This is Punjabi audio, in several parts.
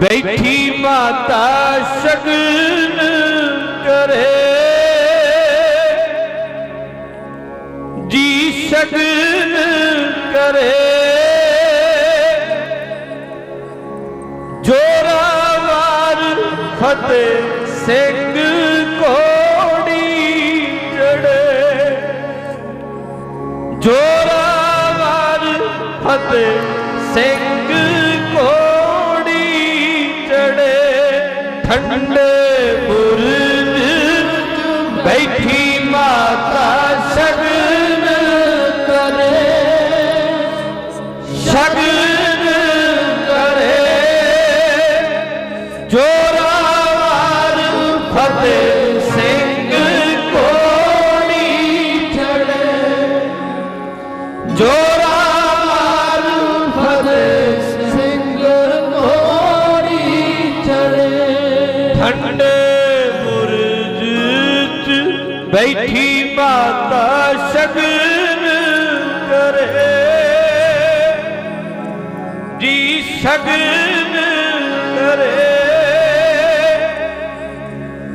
ਬੈਠੀ ਮਾਤਾ ਸ਼ਗਨ ਕਰੇ। ਜੀ ਸ਼ਗਨ ਕਰੇ। ਜੋਰਾਵਰ ਫਤਿਹ ਸਿੰਘ ਕੋੜੀ ਚੜੇ। ਜੋਰਾਵਰ ਫਤਿਹ ਸਿੰਘ ਠੰਡੇ ਬੁਰਜ ਬੈਠੀ ਮਾਤਾ ਸ਼ਗਨ ਕਰੇ। ਸ਼ਗਨ ਕਰੇ। ਜੋਰਾਵਰ ਫਤਿਹ ਠੰਡੇ ਬੁਰਜ ਚ ਬੈਠੀ ਮਾਤਾ ਸ਼ਗਨ ਕਰੇ। ਜੀ ਸ਼ਗਨ ਕਰੇ।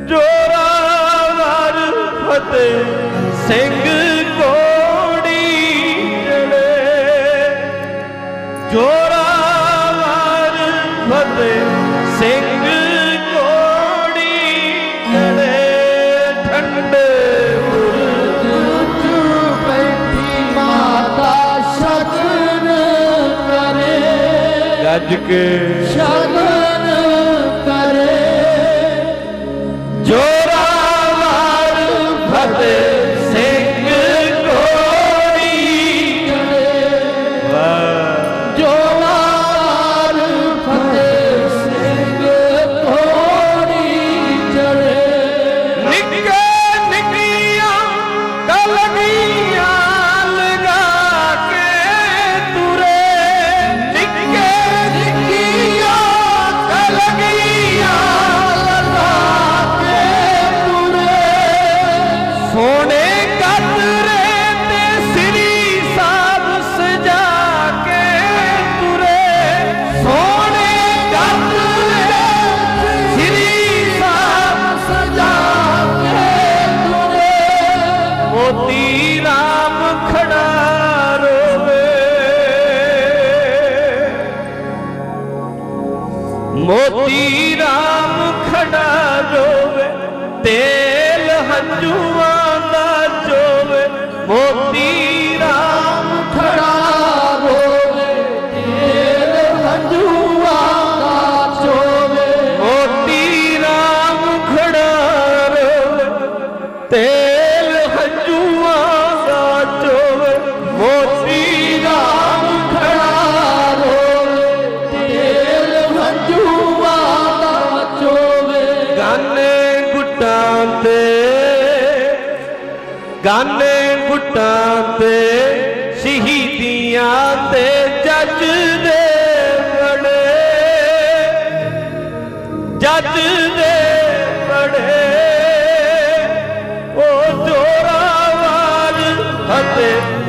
ਜੋਰਾਵਰ ਫਤਿਹ ਸਿੰਘ ਕੋੜੀ ਜੜੇ ਜੋਰਾਵਰ ਫਤਿਹ सदके ਮੋਤੀ ਰਾਮ ਖੜਾ ਰੋਵੇ ਤੇਲ ਹੰਝੂਆਂ ਦਾ ਚੋਵੇ। ਮੋਤੀ ਗਾਨੇ ਗੁੱਟਾਂ ਤੇ ਸ਼ਹੀਦੀਆਂ ਤੇ ਜੱਜ ਦੇ ਬੜੇ ਜੱਜ ਦੇ ਬੜੇ ਉਹ ਜੋਰਾਵਾਰ ਫਤਿਹ